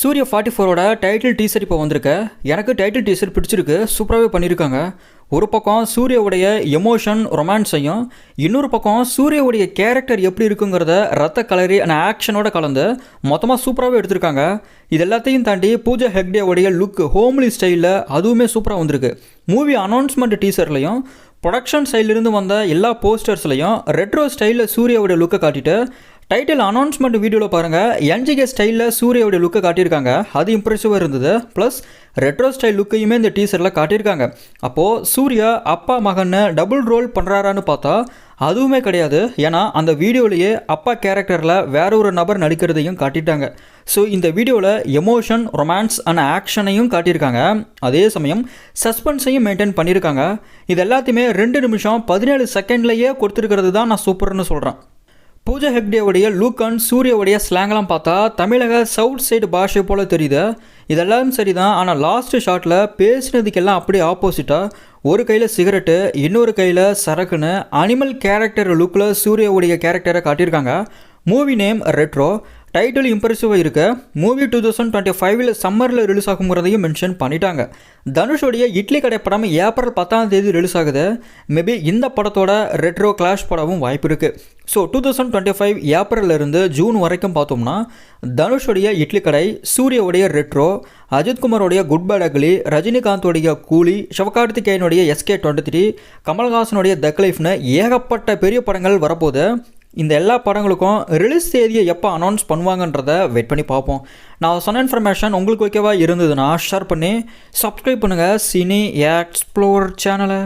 Surya forty ஃபோரோட title teaser இப்போ வந்திருக்கு. எனக்கு டைட்டில் டீசர் பிடிச்சிருக்கு. சூப்பராகவே பண்ணியிருக்காங்க ஒரு பக்கம் சூர்யாவுடைய எமோஷன் ரொமான்ஸையும் இன்னொரு பக்கம் சூர்யாவுடைய கேரக்டர் எப்படி இருக்குங்கிறத ரத்த கலரி அண்ட் ஆக்ஷனோட கலந்து மொத்தமாக சூப்பராகவே எடுத்திருக்காங்க. இது எல்லாத்தையும் தாண்டி பூஜா ஹெக்டேவுடைய லுக் ஹோம்லி ஸ்டைலில் அதுவுமே சூப்பராக வந்திருக்கு. மூவி அனௌன்ஸ்மெண்ட் டீசர்லையும் ப்ரொடக்ஷன் சைட்லேருந்து வந்த எல்லா போஸ்டர்ஸ்லையும் ரெட்ரோ ஸ்டைலில் சூர்யாவுடைய லுக்கை காட்டிட்டு டைட்டில் அனௌன்ஸ்மெண்ட் வீடியோவில் பாருங்கள் என்ஜிகே ஸ்டைலில் சூர்யாவுடைய லுக்கை காட்டியிருக்காங்க. அது இம்ப்ரெசிவாக இருந்தது. ப்ளஸ் ரெட்ரோ ஸ்டைல் லுக்கையுமே இந்த டீசரில் காட்டியிருக்காங்க. அப்போது சூர்யா அப்பா மகன்னு டபுள் ரோல் பண்ணுறாரான்னு பார்த்தா அதுவுமே கிடையாது. ஏன்னா அந்த வீடியோலேயே அப்பா கேரக்டரில் வேற ஒரு நபர் நடிக்கிறதையும் காட்டிட்டாங்க. ஸோ இந்த வீடியோவில் எமோஷன் ரொமான்ஸ் அண்ட் ஆக்ஷனையும் காட்டியிருக்காங்க. அதே சமயம் சஸ்பென்ஸையும் மெயின்டைன் பண்ணியிருக்காங்க. இது எல்லாத்தையுமே ரெண்டு நிமிஷம் பதினேழு செகண்ட்லேயே கொடுத்துருக்கிறது தான் நான் சூப்பர்னு சொல்கிறேன் பூஜா ஹெக்டேவுடைய லுக் அண்ட் சூர்யாவுடைய ஸ்லாங்லாம் பார்த்தா தமிழக சவுத் சைடு பாஷை போல் தெரியுது. இதெல்லாம் சரிதான் ஆனால் லாஸ்ட் ஷாட்டில் பேசினதுக்கெல்லாம் அப்படியே ஆப்போசிட்டாக ஒரு கையில் சிகரெட்டு இன்னொரு கையில் சரக்குன்னு அனிமல் கேரக்டர் லுக்கில் சூர்யாவுடைய கேரக்டரை காட்டியிருக்காங்க. மூவி நேம் ரெட்ரோ டைட்டில் இம்ப்ரெசிவாக இருக்க மூவி டூ தௌசண்ட் டுவெண்ட்டி ஃபைவ்ல சம்மரில் ரிலீஸ் ஆகுங்கிறதையும் மென்ஷன் பண்ணிட்டாங்க. தனுஷோடைய இட்லி கடை படம் ஏப்ரல் பத்தாம் தேதி ரிலீஸ் ஆகுது. மேபி இந்த படத்தோட ரெட்ரோ கிளாஷ் படமும் வாய்ப்பு இருக்குது so two thousand twenty five ஏப்ரல்லேருந்து June வரைக்கும் பார்த்தோம்னா தனுஷோடைய இட்லி கடை சூர்யாவுடைய ரெட்ரோ அஜித்குமாரோடைய குட் பேட் அக்லி ரஜினிகாந்தோடைய கூலி சிவகார்த்திகேயனுடைய எஸ்கே டுவெண்ட்டி த்ரீ கமல்ஹாசனுடைய தக் லைஃப்னு ஏகப்பட்ட பெரிய படங்கள் வரப்போகுது. இந்த எல்லா படங்களுக்கும் ரிலீஸ் தேதியை எப்போ அனௌன்ஸ் பண்ணுவாங்கன்றத வெயிட் பண்ணி பார்ப்போம். நான் சொன்ன இன்ஃபர்மேஷன் உங்களுக்கு ஓகேவா இருந்ததுன்னா ஷேர் பண்ணி சப்ஸ்கிரைப் பண்ணுங்கள் சினி எக்ஸ்ப்ளோர் சேனலை